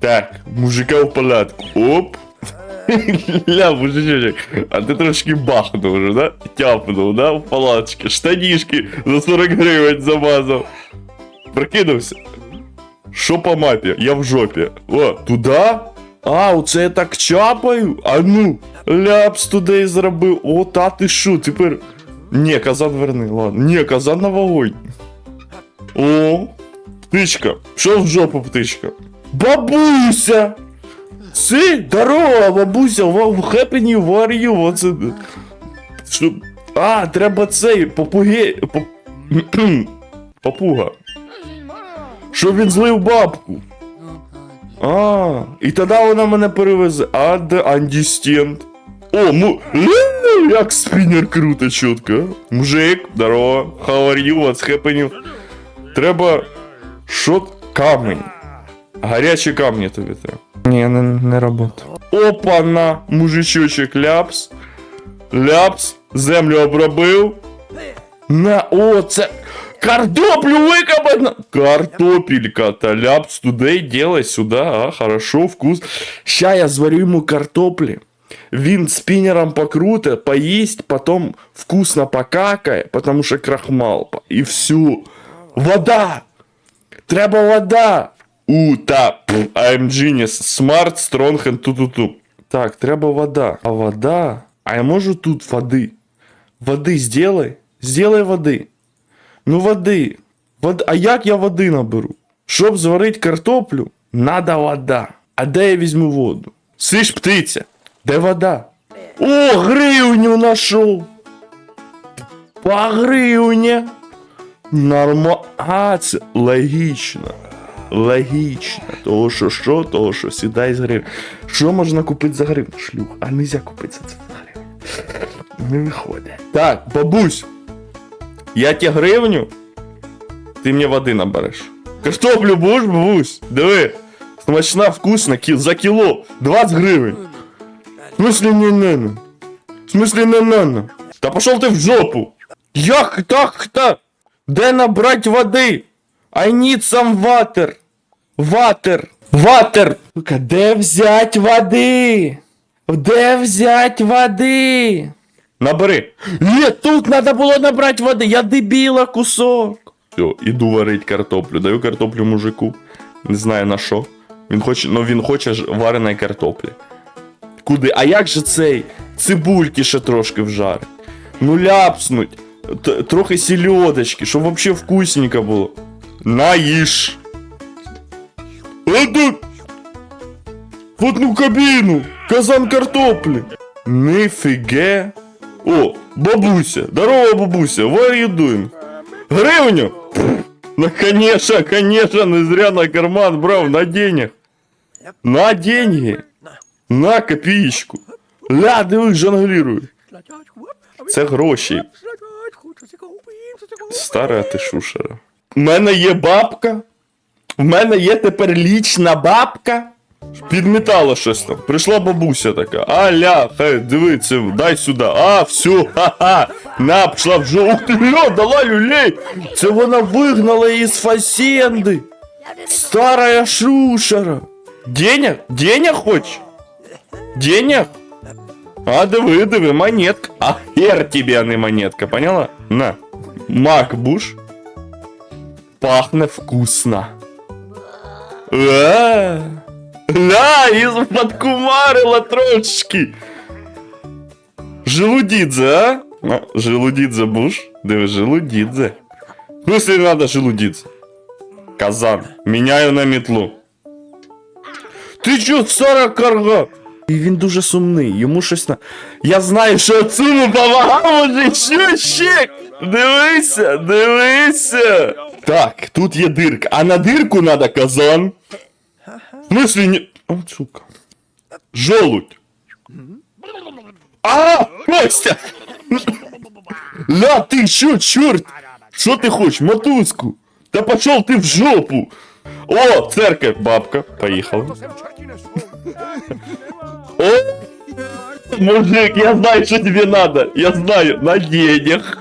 Так, мужика в палатку. Оп. Ля, мужичок, а ти трошки бахнув вже, да? Тяпнув, да? В палаточки. Штанішки за 40 гривень замазав. Прикинувся. Що по мапі? Я в жопі. О, туди? А, оце я так чапаю? А ну, ляпс туди і зробив. О, та ти що, тепер. Ні, казан верни, ладно. Ні, казан на вогонь. О, птичка. Що в жопу птичка? Бабуся! Си, здорово, бабуся, в хепені варю, оце. Що? А, треба цей, попуге... Поп... Папуга. Що він злив бабку? А, і тоді вона мене перевезе. А де андістент? О, му... Як спінер круто, чітко. Мужик, здорово. How are you? What's happening? Треба. Що? Камінь. Гарячі камні тобі треба. Ні, не, не робота. Опа-на, мужичочок, ляпс. Ляпс, землю обробив. На, о, це. Картоплю викопать! Картопелька, та ляпс туди, делай сюди, а, хорошо, вкус. Ща я зварю йому картоплі. Він спінером покруте, поїсть, потом вкусно покакає, потому що крахмал. І всю. Вода! Треба вода! У, та, I'm genius. Smart, strong and ту-ту-ту. Так, треба вода. А вода? А я можу тут води? Води сделай. Сделай води. Ну води. Вод... А як я води наберу? Щоб зварити картоплю, надо вода. А де я візьму воду? Слышь, птиця, де вода? О, гривню нашов. По гривні. Норма. А, це логічно. Логічно. Того що що, того що сідай з гривень. Що можна купити за гривню? Шлюх, а нельзя купити за це за гривню. Не виходить. Так, бабусь. Я тебе гривню, ти мені води набереш. Картоплю будеш, бабусь? Диви. Смачна, вкусна, кі... за кіло. 20 гривень. В смысле не надо? В смысле не надо? Та пошел ти в жопу. Як так так? Де набрать води? I need some water. Water. Water. Сука, де взять води? Де взять води? Набери. Ні, тут треба було набрати води. Я дебіла кусок. Все, іду варить картоплю. Даю картоплю мужику. Не знаю на що. Він хоче, ну він хоче ж вареної картоплі. Куди? А як же цей? Цибульки ще трошки вжарить. Ну ляпснуть. Т- трохи сільодочки, щоб вообще вкусненько було. Наїж. Иду в одну кабіну. Казан картоплі. Нифіге. О, бабуся. Здорово, бабуся. What are you doing? Гривню? Пф, Ну, конечно, конечно, не зря на карман брав, на денег. На деньги. На копієчку. Ля, диви, жонглірую. Це гроші. Стара ти шушера. У мене є бабка. В мене є тепер лічна бабка. Підмітала щось там. Прийшла бабуся така. Аля, хай, диви, дай сюди. А, все, ха-ха. На, пішла в жо. Ух ти, ля, дала люлей. Це вона вигнала із фасенди. Старая шушера. Денег? Денег хочеш? Денег? А, диви, диви, монетка. А хер тебе, а не монетка, поняла? На. Макбуш. Пахне вкусно. Е, Ля, і подкумарила трошечки. Желудідзе, а? а? Желудідзе буш? Диви, желудідзе. Ну, если надо желудідзе. Казан. Міняю на мітлу. Ти чо, стара карга? І він дуже сумний, йому щось на. Я знаю, що цьому помагав уже що ще. Дивися, дивися. Так, тут є дирка. А на дирку надо казан. В смысле не... О, сука. Желудь. А, Костя! Ля, ты чё, черт? Что ты хочешь, мотузку? Да пошел ты в жопу! О, церковь, бабка, поехала. О, мужик, я знаю, что тебе надо. Я знаю, на денег.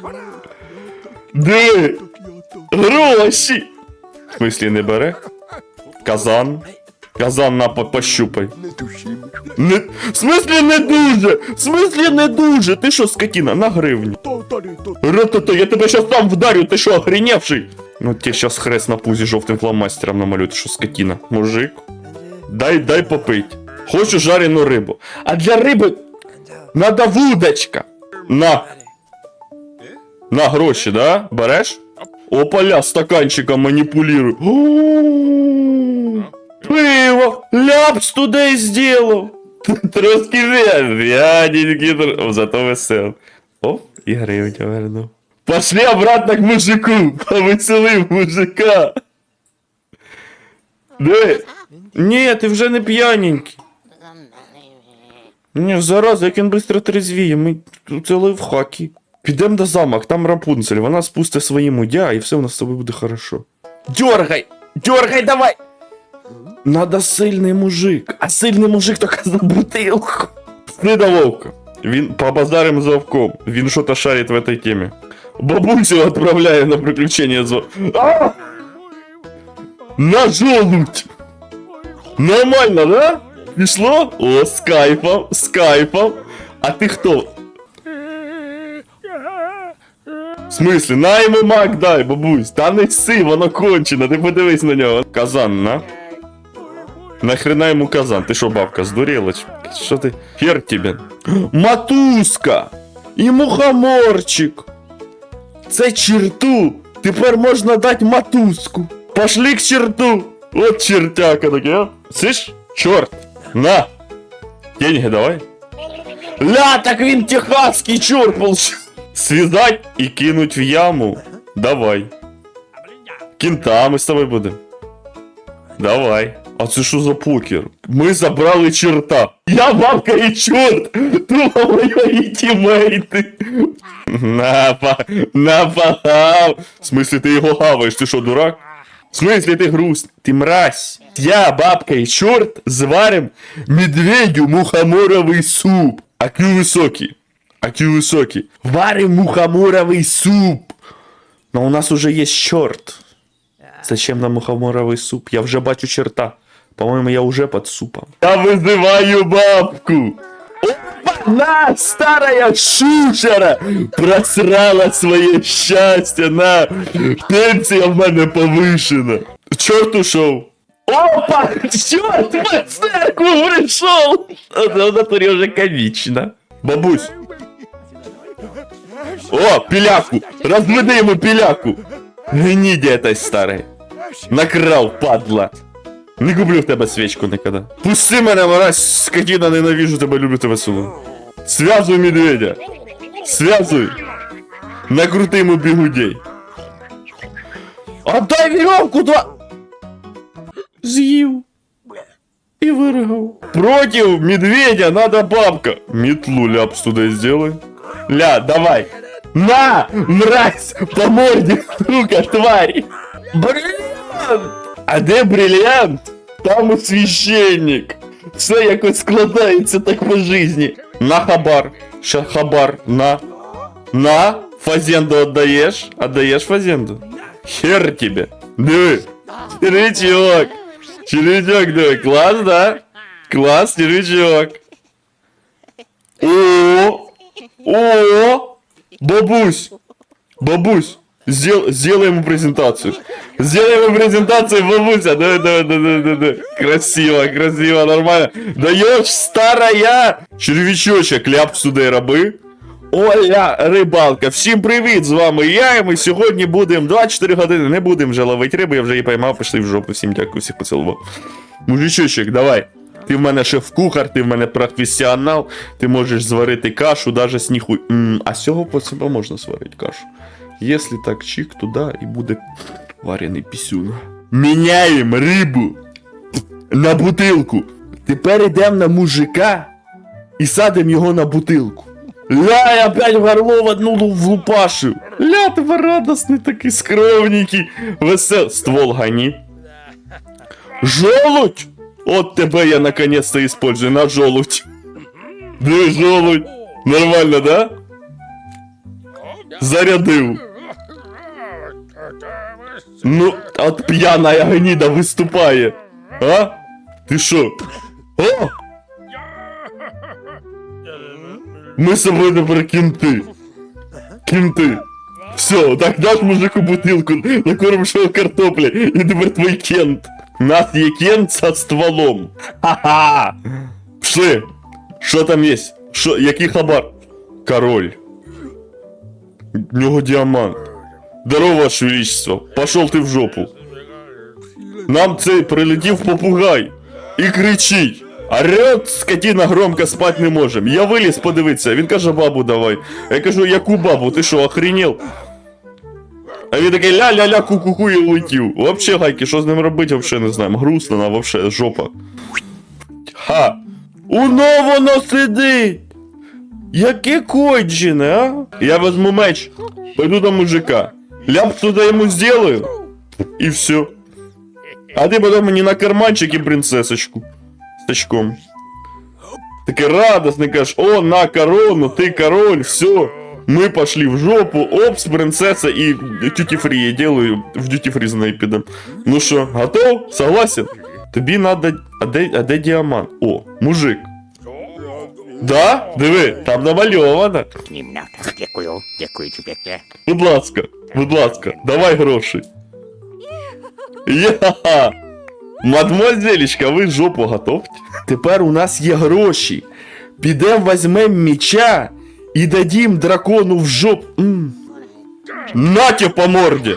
Диви, гроші. В смысле не бере? Казан. Казан на по- пощупай. Не... В смислі не дуже! В смислі не дуже! Ти що, скотіна, на гривні. Ратата, я тебе щас сам вдарю, ти що, охреневший? Ну тебе щас хрест на пузі жовтим фломастером намалюють, що скотіна. Мужик, дай, дай попить. Хочу жарену рибу. А для риби надо вудочка. На. На гроші, да? Береш? Опаля, стаканчиком маніпулюю. О, Пиво! Ляпс туди зробив. Трошки О, зато весел. Оп, і гривня вернув. Пошли обратно к мужику, повеселив мужика. Диви. Ні, ти вже не п'яненький. Ні, зараз, як він швидко трезвіє, ми це лайфхаки. Підемо до замок, там Рапунцель, вона спустить свої мудя, і все у нас з тобою буде хорошо. Дергай! Дергай, давай! Надо сильний мужик, а сильний мужик тільки за бутилку. Пішли до вовка. Він по базарим з вовком. Він що-то шарить в этой темі. Бабусю відправляє на приключення з А! На жолудь! Нормально, да? Пішло? О, з кайфом. А ти хто? В смислі, на мак дай, бабусь. Та не сси, воно кончено, ти подивись на нього. Казан, на. Нахрена йому казан? Ти що, бабка, здуріла? Що ти? Хер тебе. Матузка! І мухоморчик! Це черту! Тепер можна дати матузку! Пошли к черту! От чертяка таке, а? Слышь? Чорт! На! Деньги давай! Ля, так він техасский получив! Связать і кинуть в яму. Давай. Кінта, ми з тобою будемо. Давай. А це що за покер? Ми забрали черта. Я бабка і чорт! Думав, мої тімейти. Напа... Напагав. В смислі, ти його гаваєш, ти що, дурак? В смислі, ти груст? Ти мразь. Я, бабка і чорт, зварим медведю мухоморовий суп. А кю високий. А кю високий. Варим мухоморовий суп. Но у нас уже есть черт. Зачем нам мухоморовый суп? Я вже бачу черта. По-моему, я уже под супом. Я вызываю бабку. Опа, на, старая шушера! Просрала своє щастя, на! Пенсія в мене повишена. Чорт ушов. Опа! Чорт, в церкву прийшов! Це в натурі вже комічно. Бабусь. О, пиляку! Разведи йому пиляку! Гниді этой старой. Накрав, падла. Не куплю в тебе свічку ніколи. Пусти мене, мразь, скотина, ненавижу тебе, люблю тебе село. Связуй медведя. Связуй. Накрути йому бігудей. Отдай веревку, да... З'їв. І виригав. Против медведя надо бабка. Метлу ляпс туда сделай. Ля, давай. На, мразь, по морде, сука, тварь. Бриллиант! А де бриллиант? Там і священник. Все якось складається так по житті. На хабар. Ща хабар. На. На. Фазенду отдаєш? Отдаєш фазенду? Хер тебе. Диви. Червячок. Червячок, диви. Клас, да? Клас, червячок. О! О! Бабусь! Бабусь! Сдел, ему презентацию. Сделай ему презентацию, бабуся. Давай, давай, давай, давай, давай. Красиво, красиво, нормально. Даешь, старая! Червячочок, ляп сюди раби. Оля, рибалка, всім привіт! З вами я, і ми сьогодні будемо 24 години. Не будемо вже ловити рибу, я вже її поймав, пішли в жопу. Всім дякую, всіх поцілував. Мужичочек, давай. Ти в мене шеф-кухар, ти в мене професіонал, ти можеш зварити кашу, ніхуй. М, А з цього по можна сварити кашу. Якщо так чик туди і буде варений пісюн. Міняємо рибу на бутилку. Тепер йдемо на мужика і садимо його на бутилку. Ля, я опять в горло в одну лу- влупашив. Ля, тебе радостний такий скромненький, весел. Ствол гони. Желудь! От тебе я наконец-то использую на желудь. Диви, желудь. Нормально, да? Зарядив. Ну, от п'яна гніда виступає. А? Ти що? О! Ми з собою тепер кінти. Кінти. Все, так даш мужику бутилку, накормиш його картоплі, і тепер твій кент. Нас є кент со стволом. Ха-ха! Пшли! Що там є? Що, який хабар? Король. В нього діамант. Здорово, ваше величество. Пошел ти в жопу. Нам цей прилетів попугай і кричить. Орет, скотина громко спать не можем. Я виліз подивитися. Він каже, бабу давай. Я кажу, яку бабу? Ти що, охренел? А він такий ля-ля-ля, ку-ку-ку і улетів. Вообще, гайки, що з ним робити, вообще не знаємо. Грустно нам, вообще, жопа. Ха! Уно воно сидить! Яке кончене, а? Я возьму меч, пойду до мужика. Ляп сюда ему сделаю, и все. А ты потом мне на карманчик и принцессочку. С очком. Такой радостный, кажешь, о, на корону, ты король, все. Мы пошли в жопу, опс, принцесса и тюти фри я делаю в дюти фри за найпидом. Ну что, готов? Согласен? Тобі надо... А де, а? О, мужик. Да? Диви, там намальовано. Німна, дякую, дякую тобі. Будь ласка, будь ласка, давай гроші. Я! Мадмуазелечка, ви жопу готовте. Тепер у нас є гроші. Підем возьмем меча і дадім дракону в жоп. М. Нате по морді.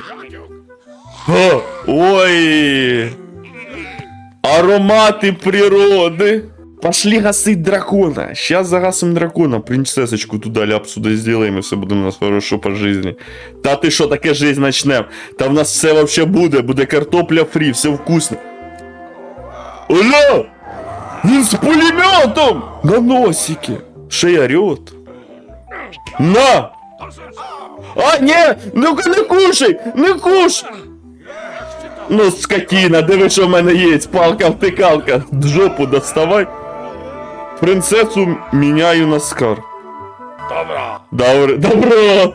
О, ой. Аромати природи. Пошли гасить дракона. Сейчас загасим дракона. Принцесочку туда ляп сюда сделаем, и все буде у нас хорошо по жизни. Та ти що таке жизнь начнем? Та в нас все вообще буде. Буде картопля фрі, все вкусно. Оля! Він з пулеметом! На носике. Ще й орет. На! А, не! Ну-ка не кушай! Не кушай! Ну, скотина, диви, що в мене є, палка-втикалка. Жопу доставай. Принцесу міняю на скар. Добро. Добре, добро.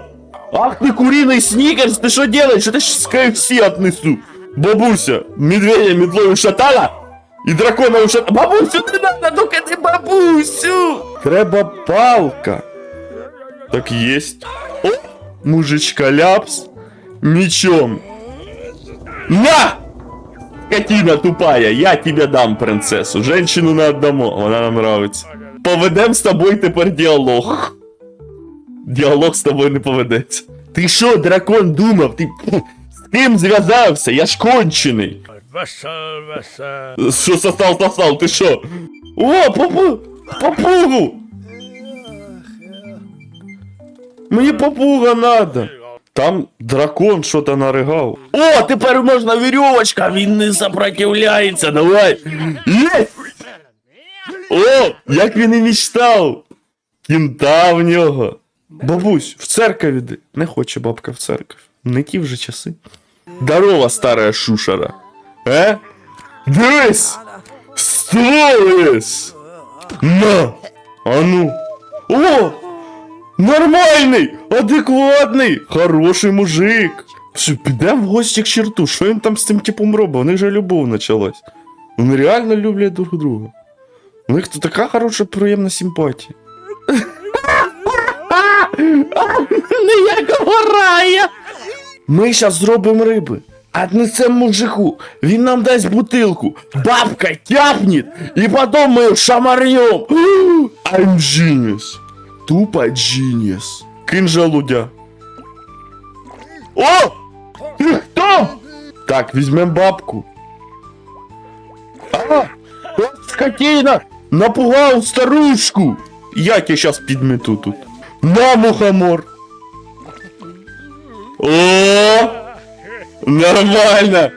Ах ты куриный сникерс, ты что делаешь? Это ж с KFC отнесу. Бабуся, медведя метлой ушатала? І дракона ушатала. Бабусю, не надо, ну-ка не бабусю. Треба палка. Так есть. О, мужичка ляпс. Мечом. На! Скотина тупая, я тебе дам принцесу. Женщину не отдамо, вона нам нравится. Поведем з тобою тепер діалог. Діалог з тобою не поведеться. Ти що, дракон думав? Ти з ким зв'язався? Я ж кончений. Що сосал, сосал, ти що? О, попу... попугу! Мені попуга надо. Там дракон що-то наригав. О, тепер можна вірьовочка, він не сопротивляється, давай. Є! О, як він і мечтав. Кінта в нього. Бабусь, в церковь іди. Не хоче бабка в церковь. Не ті вже часи. Здорова, старая шушера. Е? Дивись! Стволис! На! А ну! О! Нормальний! Адекватний! Хороший мужик! Все, підемо в гості к черту. Що він там з цим типом робить? У них же любов почалась. Вони реально люблять друг друга. У них тут така хороша, приємна симпатія. Ніякого рая! Ми зараз зробимо риби. Отнесем мужику, він нам дасть бутилку, бабка тяпнет, і потім ми їх шамарнем. I'm genius. Тупо genius. Кинь желудя. О! Ти хто? Так, візьмем бабку. А! От скотина! Напугав старушку! Я тебе щас підмету тут. На, мухомор! О! Нормально!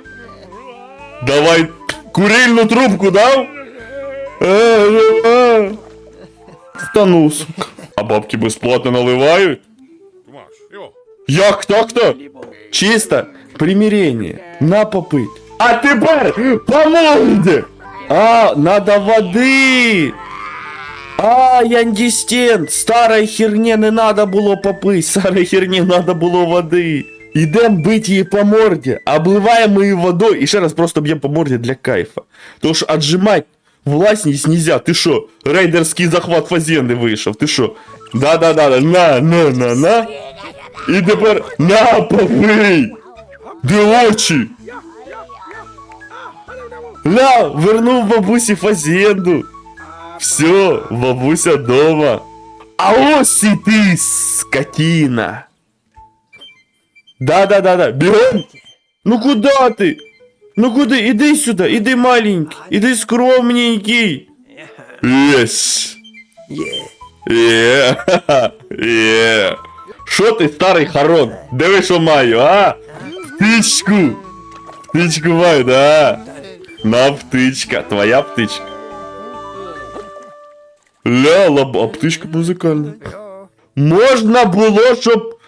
Давай курильну трубку дав? Станув, сука А бабки безплатно наливають? Як так-то? Чисто примирение. На попить. А тепер помогите! А, надо води! А, Яндістен, старой херні не надо було попить, старой херні надо було води. Ідем бить її по морді, обливаємо її водою і ще раз просто б'ємо по морді для кайфа. Тому що отжимать власність нельзя. Ти що, рейдерський захват фазенди вийшов, ти що? Да-да-да, на, на, на, на. І тепер на, побий! Де очі? Ля, вернув бабусі фазенду. Все, бабуся дома. А ось і ти, скотина. Да-да-да-да, бігом! Ну куда ти? Ну куди? Іди сюди, іди маленький, іди скромненький. Єс. Є. Є. Що ти, старий харон? Диви, що маю, а? Птичку. Птичку маю, да? На птичка, твоя птичка. Ля, а птичка музикальна. Можна було, щоб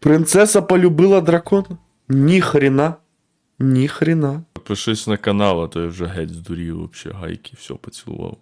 принцеса полюбила дракона? Ні хрена. Ні хрена. Пишись на канал, а то я вже геть здурів, вообще гайки, все поцілував.